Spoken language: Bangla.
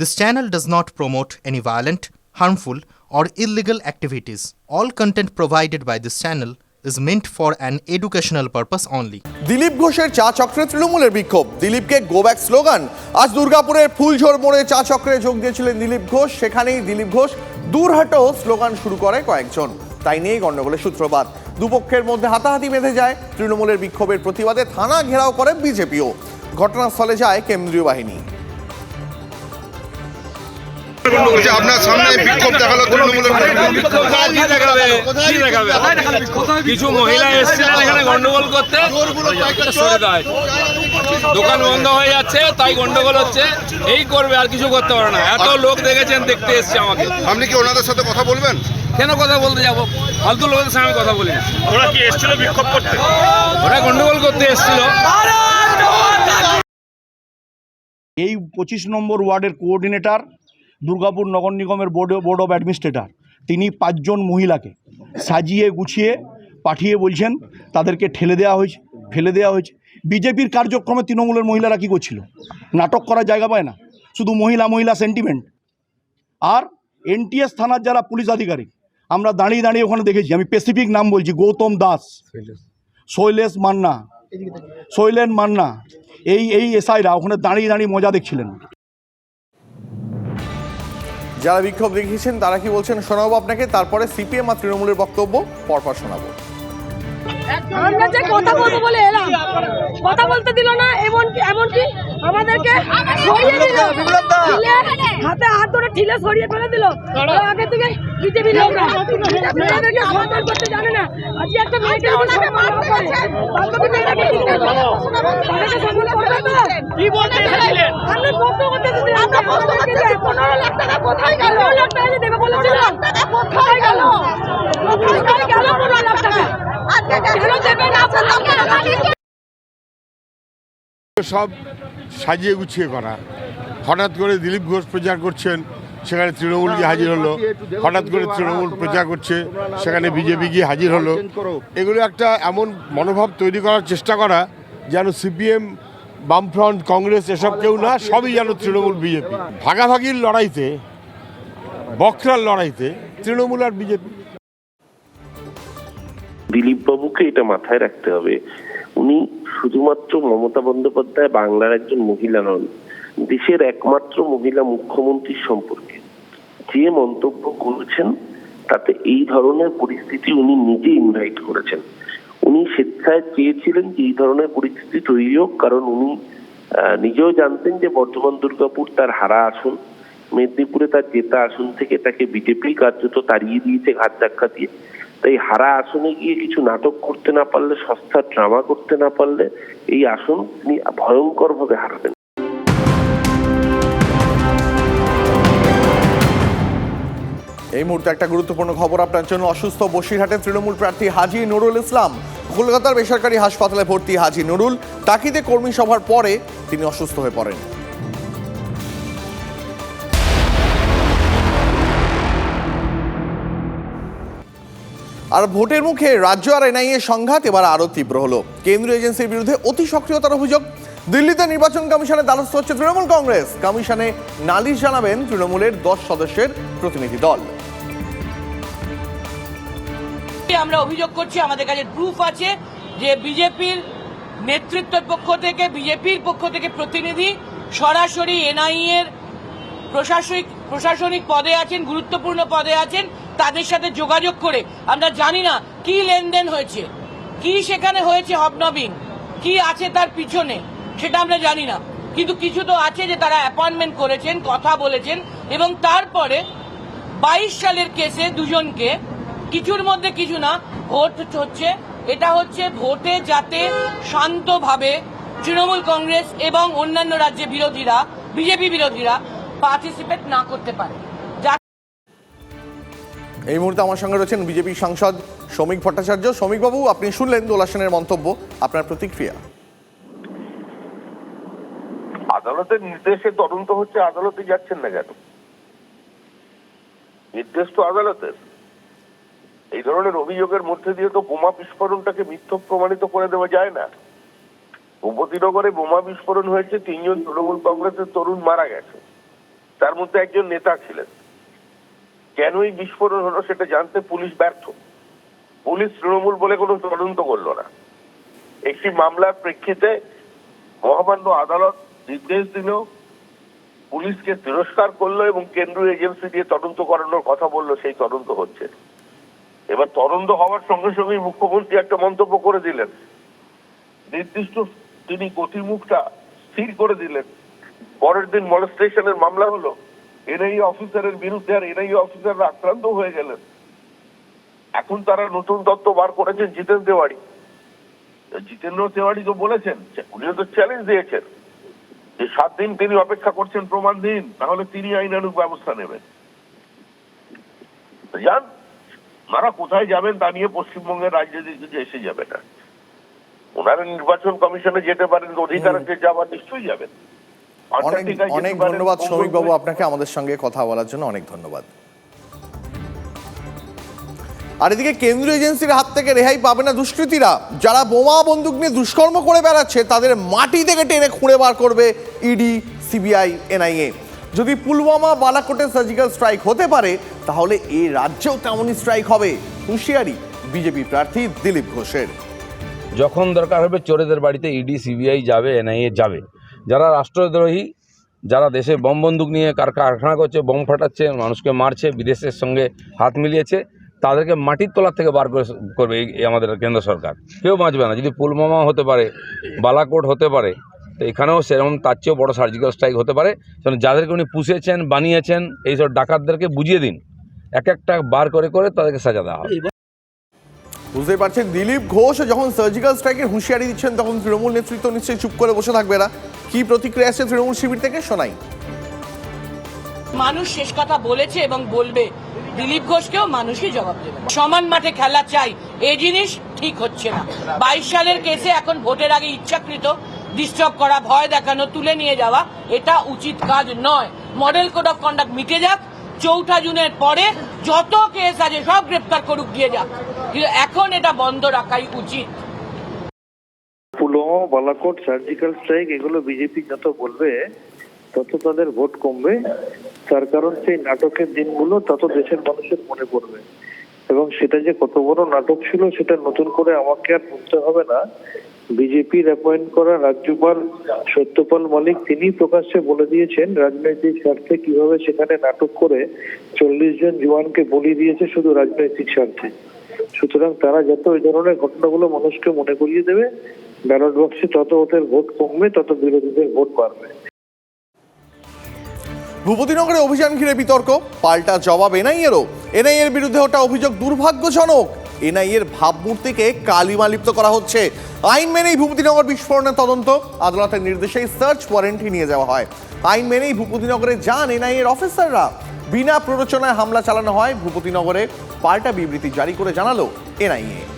This channel does not promote any violent, harmful, or illegal activities. All content provided by this channel is meant for an educational purpose only. Dilip ঘোষের চা চক্রে তৃণমূলের বিক্ষোভ। দিলীপকে গো ব্যাক স্লোগান আজ দুর্গাপুরের ফুলঝোর মোড়ে চা চক্রে যোগ দিয়েছিলেন দিলীপ ঘোষ। সেখানেই দিলীপ ঘোষ দূর হাটো স্লোগান শুরু করে কয়েকজন। তাই নিয়েই গণ্ডগোলের সূত্রপাত। দুপক্ষের মধ্যে হাতাহাতি বেঁধে যায় তৃণমূলের বিক্ষোভের প্রতিবাদে থানা ঘেরাও করে বিজেপিও। ঘটনাস্থলে যায় কেন্দ্রীয় বাহিনী। আপনার সামনে বিক্ষোভ দেখাল? কিছু মহিলা এসেছিলেন এখানে গন্ডগোল করতে? দোকান বন্ধ হয়ে যাচ্ছে তাই গন্ডগোল হচ্ছে। এই করবে আর কিছু করতে পারে না। এত লোক দেখেছেন দেখতে এসছে আমাকে। আপনি কি ওনাদের সাথে কথা বলবেন? কেন কথা বলতে যাব? ফালতু লোকের সঙ্গে আমি কথা বলি ওরা কি এসেছিল বিক্ষোভ করতে? ওরা গন্ডগোল করতে এসেছিল। এই পঁচিশ নম্বর ওয়ার্ডের কোঅর্ডিনেটর দুর্গাপুর নগর নিগমের বোর্ড বোর্ড অফ অ্যাডমিনিস্ট্রেটর তিনি পাঁচজন মহিলাকে সাজিয়ে গুছিয়ে পাঠিয়ে বলছেন তাদেরকে ঠেলে দেওয়া হয়েছে ফেলে দেওয়া হয়েছে। বিজেপির কার্যক্রমে তৃণমূলের মহিলারা কী করছিল? নাটক করার জায়গা পায় না। শুধু মহিলা মহিলা সেন্টিমেন্ট আর এনটিএস থানার যারা পুলিশ আধিকারিক আমরা দাঁড়িয়ে দাঁড়িয়ে ওখানে দেখেছি আমি স্পেসিফিক নাম বলছি গৌতম দাস শৈলেশ। মান্না শৈলেন মান্না এই এই এসআইরা ওখানে দাঁড়িয়ে দাঁড়িয়ে মজা দেখছিলেন। যারা বিক্ষোভ দেখিয়েছেন তারা কি বলছেন শোনাবো আপনাকে, তারপরে সিপিএম আর তৃণমূলের বক্তব্য পরপর শোনাবো। আমরা যে কথা বলব বলে এলাম। কথা বলতে দিল না এমন এমনকি আমাদেরকে সরিয়ে দিল। হাতে হাত ধরে ঠিলে সরিয়ে ফেলে দিল। আগে থেকে বিজেপি লোকরা মেয়েদেরকে সম্মান করতে জানে না। আজকে একটা মেয়েকে পনেরো লাখ টাকা কোথায় গেল? লাখ টাকা দেবে বলেছিল? কোথায় গেল? কোথায় গেল? পনেরো লাখ টাকা? কেন দেবে না? সব সাজিয়ে গুছিয়ে করা। হঠাৎ করে দিলীপ ঘোষ প্রচার করছেন, সেখানে তৃণমূল গিয়ে হাজির হলো। হঠাৎ করে তৃণমূল প্রচার করছে, সেখানে বিজেপি গিয়ে হাজির হলো। এগুলো একটা এমন মনোভাব তৈরি করার চেষ্টা করা যেন সিপিএম, বামফ্রন্ট, কংগ্রেস এসব কেউ না, সবই যেন তৃণমূল, বিজেপি। ভাগাভাগির লড়াইতে, বকরার লড়াইতে তৃণমূল আর বিজেপি দিলীপ বাবুকে এটা মাথায় রাখতে হবে। উনি শুধুমাত্র মমতা বন্দ্যোপাধ্যায় বাংলার একজন মহিলা নন, দেশের একমাত্র মহিলা মুখ্যমন্ত্রীর সম্পর্কে। যে মন্তব্য করেছেন, তাতে এই ধরনের পরিস্থিতি উনি নিজে ইনভাইট করেছেন। উনি স্বেচ্ছায় চেয়েছিলেন যে এই ধরনের পরিস্থিতি তৈরি হোক, কারণ উনি নিজেও জানতেন যে বর্ধমান দুর্গাপুর তার হারা আসন, মেদিনীপুরে তার জেতা আসন থেকে তাকে বিজেপি কার্যত তাড়িয়ে দিয়েছে ঘাট ধাক্কা দিয়ে। তাই হারা আসনে গিয়ে কিছু নাটক করতে না পারলে, সস্তা ড্রামা করতে না পারলে, এই আসন তিনি ভয়ঙ্কর ভাবে হারাবেন। এই মুহূর্তে একটা গুরুত্বপূর্ণ খবর আপনার জন্য। অসুস্থ বসিরহাটের তৃণমূল প্রার্থী হাজি নুরুল ইসলাম। কলকাতার বেসরকারি হাসপাতালে ভর্তি হাজি নুরুল। তাকিতে কর্মী সভার পরে তিনি অসুস্থ হয়ে পড়েন। আর ভোটের মুখে রাজ্য আর এনআইএ সংঘাত, এবার আরও তীব্র হলো। কেন্দ্রীয় এজেন্সির বিরুদ্ধে অতি সক্রিয়তার অভিযোগ, দিল্লিতে নির্বাচন কমিশনের দ্বারস্থ হচ্ছে তৃণমূল কংগ্রেস। কমিশনে নালিশ জানাবেন তৃণমূলের দশ সদস্যের প্রতিনিধি দল। আমরা অভিযোগ করছি, আমাদের কাছে প্রুফ আছে যে বিজেপির নেতৃত্বের পক্ষ থেকে, বিজেপির পক্ষ থেকে প্রতিনিধি সরাসরি এনআইএর এর প্রশাসনিক প্রশাসনিক পদে আছেন, গুরুত্বপূর্ণ পদে আছেন। তাদের সাথে যোগাযোগ করে আমরা জানি না কি লেনদেন হয়েছে, কি সেখানে হয়েছে হবনবিং কি আছে তার পিছনে, সেটা আমরা জানি না। কিন্তু কিছু তো আছে যে তারা অ্যাপয়েন্টমেন্ট করেছেন, কথা বলেছেন, এবং তারপরে বাইশ সালের কেসে দুজনকে, কিছুর মধ্যে কিছু না, ভোট হচ্ছে, এটা হচ্ছে ভোটে যাতে শান্তভাবে তৃণমূল কংগ্রেস এবং অন্যান্য রাজ্যে বিরোধীরা, বিজেপি বিরোধীরা পার্টিসিপেট না করতে পারে। এই মুহূর্তে আমার সঙ্গে রয়েছেন বিজেপি সাংসদ শ্রমিক ভট্টাচার্য। শ্রমিকবাবু আপনি শুনলেন দোলা সেনের মন্তব্য, আপনার প্রতিক্রিয়া? আদালতের নির্দেশে তদন্ত হচ্ছে, আদালতে যাচ্ছেন না কেন? নির্দেশ তো আদালতের। এই ধরনের অভিযোগের মধ্যে দিয়ে তো বোমা বিস্ফোরণটাকে মিথ্যক প্রমাণিত করে দেওয়া যায় না। ভূপতিনগরে বোমা বিস্ফোরণ হয়েছে, তিনজন তৃণমূল কংগ্রেসের তরুণ মারা গেছে। তার মধ্যে একজন নেতা ছিলেন। কেন এই বিস্ফোরণ হলো সেটা জানতে পুলিশ ব্যর্থ। পুলিশ তৃণমূল বলে কোনো তদন্ত করল না। একটি মামলার প্রেক্ষিতে মহামান্য আদালত নির্দেশ দিল, পুলিশকে তিরস্কার করল এবং কেন্দ্রীয় এজেন্সি দিয়ে তদন্ত করানোর কথা বলল, সেই তদন্ত হচ্ছে। এবার তদন্ত হওয়ার সঙ্গে সঙ্গেই মুখ্যমন্ত্রী একটা মন্তব্য করে দিলেন। নির্দিষ্ট তিনি গতিমুখটা স্থির করে দিলেন। পরের দিন মলেস্টেশনের মামলা হলো। এনআইএ অফিসারের বিরুদ্ধে আর এনআইএ অফিসাররা আক্রান্ত হয়ে গেলেন। এখন তারা নতুন তত্ত্ব বার করেছেন জিতেন তেওয়ারি। জিতেন্দ্র তেওয়ারি তো বলেছেন উনিও তো চ্যালেঞ্জ দিয়েছেন যে সাত দিন তিনি অপেক্ষা করছেন প্রমাণ দিন তাহলে তিনি আইনানুগ ব্যবস্থা নেবেন। যান ওনারা কোথায় যাবেন তা নিয়ে পশ্চিমবঙ্গের রাজনীতি কিছু এসে যাবে না। ওনারা নির্বাচন কমিশনে যেতে পারেন অধিকার আছে যাওয়ার নিশ্চয়ই যাবেন। অনেক অনেক ধন্যবাদ শ্রমিক বাবু আপনাকে আমাদের সঙ্গে কথা বলার জন্য অনেক ধন্যবাদ। আর এদিকে কেন্দ্রীয় এজেন্সির হাত থেকে রেহাই পাবে না দুষ্কৃতীরা। যারা বোমা বন্দুক নিয়ে দুষ্কর্ম করে বেড়াচ্ছে তাদের মাটি থেকে টেনে খুঁড়ে বার করবে ইডি সিবিআই এনআইএ। যদি পুলওয়ামা বালাকোটে সার্জিক্যাল স্ট্রাইক হতে পারে তাহলে এই রাজ্যেও তেমনই স্ট্রাইক হবে। হুঁশিয়ারি বিজেপি প্রার্থী দিলীপ ঘোষের। যখন দরকার হবে চোরেদের বাড়িতে ইডি সিবিআই যাবে এনআইএ যাবে। যারা রাষ্ট্রদ্রোহী, যারা দেশে বম বন্দুক নিয়ে কার, কারখানা করছে, বোম ফাটাচ্ছে, মানুষকে মারছে, বিদেশের সঙ্গে হাত মিলিয়েছে, তাদেরকে মাটির তলার থেকে বার করে করবে এই আমাদের কেন্দ্র সরকার। কেউ বাঁচবে না। যদি পুলওয়ামা হতে পারে, বালাকোট হতে পারে, তো এখানেও সেরকম তার চেয়েও বড় সার্জিক্যাল স্ট্রাইক হতে পারে। যাদেরকে উনি পুষেছেন, বানিয়েছেন, এইসব ডাকাতদেরকে বুঝিয়ে দিন। এক একটা বার করে করে তাদেরকে সাজা দেওয়া হবে। বুঝতেই পারছেন, দিলীপ ঘোষ যখন সার্জিক্যাল স্ট্রাইকের হুঁশিয়ারি দিচ্ছেন, তখন তৃণমূল নেতৃত্ব নিশ্চয়ই চুপ করে বসে থাকবে না কি প্রতিক্রিয়া আসছে তৃণমূল শিবির থেকে? শোনাই। মানুষ শেষ কথা বলেছে এবং বলবে। দিলীপ ঘোষকেও মানুষই জবাব দেবে। সমান মাঠে খেলা চাই এই জিনিস ঠিক হচ্ছে না। বাইশ সালের কেসে এখন ভোটের আগে ইচ্ছাকৃত ডিস্টার্ব করা, ভয় দেখানো, তুলে নিয়ে যাওয়া, এটা উচিত কাজ নয়। মডেল কোড অফ কন্ডাক্ট মিটে যাক, চৌঠা জুনের পরে যত কেস আছে সব গ্রেপ্তার করুক, দিয়ে যাক। কিন্তু এখন এটা বন্ধ রাখাই উচিত। বালাকোট সার্জিক্যাল স্ট্রাইক এগুলো বিজেপি যত বলবে, তত তাদের ভোট কমবে। তার কারণ সেই নাটকের দিনগুলো তত দেশের মানুষের মনে পড়বে। এবং সেটা যে কত বড় নাটক ছিল, সেটা নতুন করে আমাকে আর বলতে হবে না। বিজেপির অ্যাপয়েন্ট করা রাজ্যপাল সত্যপাল মালিক তিনি প্রকাশ্যে বলে দিয়েছেন, রাজনৈতিক স্বার্থে কীভাবে সেখানে নাটক করে চল্লিশ জন জওয়ানকে বলি দিয়েছে শুধু রাজনৈতিক স্বার্থে। সুতরাং তারা যত এই ধরনের ঘটনাগুলো মানুষকে মনে করিয়ে দেবে ব্যালট বক্সে তত ওদের ভোট কমবে, তত বিরোধীদের ভোট বাড়বে। ভূপতিনগরে অভিযান ঘিরে বিতর্ক, পাল্টা জবাব এনআইএরও। এনআইএর বিরুদ্ধে ওটা অভিযোগ দুর্ভাগ্যজনক। এনআইএর ভাবমূর্তিকে কালিমালিপ্ত করা হচ্ছে। আইন মেনেই ভূপতিনগর বিস্ফোরণের তদন্ত, আদালতের নির্দেশেই সার্চ ওয়ারেন্টি নিয়ে যাওয়া হয়। আইন মেনেই ভূপতিনগরে যান এনআইএর অফিসাররা বিনা প্ররোচনায় হামলা চালানো হয় ভূপতিনগরে, পাল্টা বিবৃতি জারি করে জানালো এনআইএ।